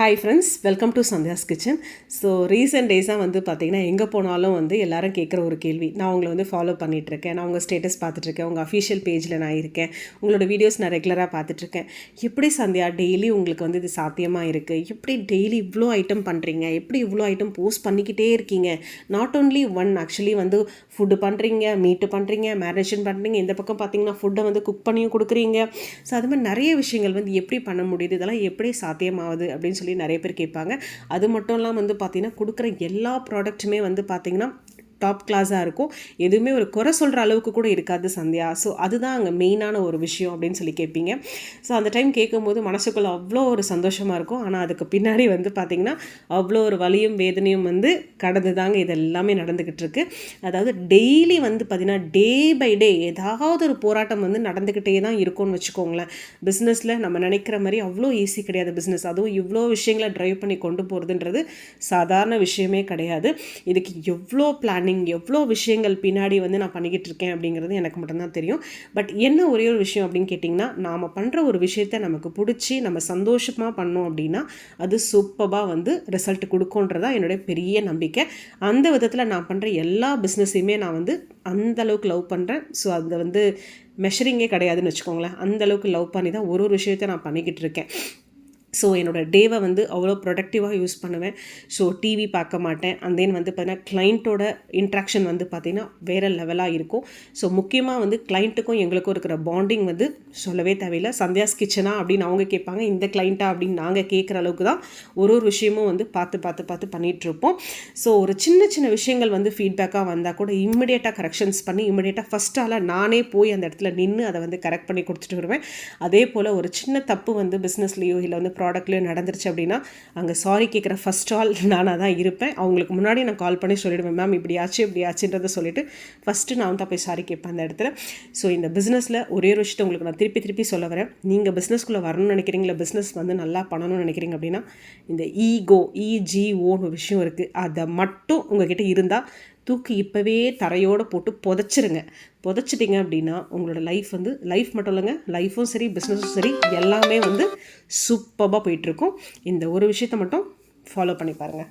Hi friends welcome to Sandhya's kitchen so recent டேஸாக வந்து பார்த்தீங்கன்னா எங்கே போனாலும் வந்து எல்லாரும் கேட்குற ஒரு கேள்வி. நான் உங்களை வந்து ஃபாலோ பண்ணிகிட்ருக்கேன் நான் உங்கள் ஸ்டேட்டஸ் பார்த்துட்ருக்கேன் உங்கள் அஃபிஷியல் பேஜில் நான் இருக்கேன். உங்களோட வீடியோஸ் நான் ரெகுலராக பார்த்துட்ருக்கேன் எப்படி சந்தியா டெய்லி உங்களுக்கு வந்து இது சாத்தியமாக இருக்குது எப்படி டெய்லி இவ்வளோ ஐட்டம் பண்ணுறீங்க எப்படி இவ்வளோ ஐட்டம் போஸ்ட் பண்ணிக்கிட்டே இருக்கீங்க? நாட் ஓன்லி ஒன் ஆக்சுவலி வந்து ஃபுட்டு பண்ணுறீங்க மீட்டு பண்ணுறீங்க மேரேஜன் பண்ணுறீங்க இந்த பக்கம் பார்த்தீங்கன்னா ஃபுட்டை வந்து குக் பண்ணியும் கொடுக்குறீங்க. ஸோ அது மாதிரி நிறைய விஷயங்கள் வந்து எப்படி பண்ண முடியுது? இதெல்லாம் எப்படி சாத்தியமாகுது? அப்படின்னு சொல்லி நிறைய பேர் கேட்பாங்க. அது மட்டும் இல்லாமல் வந்து பார்த்திங்கன்னா கொடுக்குற எல்லா ப்ராடக்ட்டுமே வந்து பார்த்திங்கன்னா டாப் கிளாஸாக இருக்கும். எதுவுமே ஒரு குறை சொல்கிற அளவுக்கு கூட இருக்காது சந்தியா. ஸோ அதுதான் அங்கே மெயினான ஒரு விஷயம் அப்படின்னு சொல்லி கேட்பீங்க. ஸோ அந்த டைம் கேட்கும்போது மனசுக்குள்ளே அவ்வளோ ஒரு சந்தோஷமாக இருக்கும். ஆனால் அதுக்கு பின்னாடி வந்து பார்த்திங்கன்னா அவ்வளோ ஒரு வலியும் வேதனையும் வந்து கடந்து தாங்க இது எல்லாமே நடந்துக்கிட்டு இருக்கு. அதாவது டெய்லி வந்து பார்த்திங்கன்னா டே பை டே ஏதாவது ஒரு போராட்டம் வந்து நடந்துக்கிட்டே தான் இருக்கும்னு வச்சுக்கோங்களேன். பிஸ்னஸில் நம்ம நினைக்கிற மாதிரி அவ்வளோ ஈஸி கிடையாது பிஸ்னஸ் அதுவும் இவ்வளோ விஷயங்களை ட்ரைவ் பண்ணி கொண்டு போகிறதுன்றது சாதாரண விஷயமே கிடையாது. இதுக்கு எவ்வளோ பிளான் பிளானிங் எவ்வளோ விஷயங்கள் பின்னாடி வந்து நான் பண்ணிக்கிட்டு இருக்கேன் அப்படிங்கிறது எனக்கு மட்டும்தான் தெரியும். பட் என்ன ஒரே ஒரு விஷயம் அப்படின்னு கேட்டிங்கன்னா நாம் பண்ணுற ஒரு விஷயத்த நமக்கு பிடிச்சி நம்ம சந்தோஷமாக பண்ணோம் அப்படின்னா அது சூப்பராக வந்து ரிசல்ட் கொடுக்குன்றதா என்னுடைய பெரிய நம்பிக்கை. அந்த விதத்தில் நான் பண்ணுற எல்லா பிஸ்னஸையுமே நான் வந்து அந்த அளவுக்கு லவ் பண்ணுறேன் ஸோ அதை வந்து மெஷரிங்கே கிடையாதுன்னு வச்சுக்கோங்களேன். அந்தளவுக்கு லவ் பண்ணி தான் ஒரு ஒரு விஷயத்தை நான் பண்ணிக்கிட்டு இருக்கேன். ஸோ என்னோடய டேவை வந்து அவ்வளோ ப்ரொடக்டிவாக யூஸ் பண்ணுவேன். ஸோ டிவி பார்க்க மாட்டேன். அண்ட் தென் வந்து பார்த்தீங்கன்னா கிளைண்ட்டோட இன்ட்ராக்ஷன் வந்து பார்த்திங்கன்னா வேறு லெவலாக இருக்கும். ஸோ முக்கியமாக வந்து கிளைண்ட்டுக்கும் எங்களுக்கும் இருக்கிற பாண்டிங் வந்து சொல்லவே தேவையில்லை. சந்தியாஸ் கிச்சனா அப்படின்னு அவங்க கேட்பாங்க. இந்த கிளைண்ட்டா அப்படின்னு நாங்கள் கேட்குற அளவுக்கு தான் ஒரு ஒரு விஷயமும் வந்து பார்த்து பார்த்து பார்த்து பண்ணிகிட்ருப்போம் ஸோ ஒரு சின்ன சின்ன விஷயங்கள் வந்து ஃபீட்பேக்காக வந்தால் கூட இம்மிடியேட்டாக கரெக்ஷன்ஸ் பண்ணி இம்மிடியேட்டாக ஃபஸ்ட்டால் நானே போய் அந்த இடத்துல நின்று அதை வந்து கரெக்ட் பண்ணி கொடுத்துட்டு வருவேன். அதே போல் ஒரு சின்ன தப்பு வந்து பிஸ்னஸ்லேயோ இல்லை வந்து ப்ராடக்ட்லேயும் நடந்துருச்சு அப்படின்னா அங்கே சாரி கேட்குற ஃபஸ்ட் ஆல் நானாக தான் இருப்பேன். அவங்களுக்கு முன்னாடி நான் கால் பண்ணி சொல்லிவிடுவேன் மேம் இப்படி ஆச்சு இப்படி ஆச்சுன்றதை சொல்லிவிட்டு ஃபஸ்ட்டு நான் தான் போய் சாரி கேட்பேன் அந்த இடத்துல. ஸோ இந்த பிஸ்னஸில் ஒரே ஒரு விஷயத்தை உங்களுக்கு நான் திருப்பி திருப்பி சொல்ல வரேன். நீங்கள் பிஸ்னஸ்க்குள்ளே வரணும்னு நினைக்கிறீங்களா? பிஸ்னஸ் வந்து நல்லா பண்ணணும்னு நினைக்கிறீங்க அப்படின்னா இந்த ஈகோ இஜிஓன்னு விஷயம் இருக்குது அதை மட்டும் உங்ககிட்ட இருந்தால் தூக்கி இப்போவே தரையோடு போட்டு புதைச்சிருங்க. புதைச்சிட்டிங்க அப்படின்னா உங்களோட லைஃப் வந்து லைஃப் மட்டும் இல்லைங்க லைஃப்பும் சரி பிஸ்னஸும் சரி எல்லாமே வந்து சூப்பராக போயிட்டுருக்கும் இந்த ஒரு விஷயத்த மட்டும் ஃபாலோ பண்ணி பாருங்கள்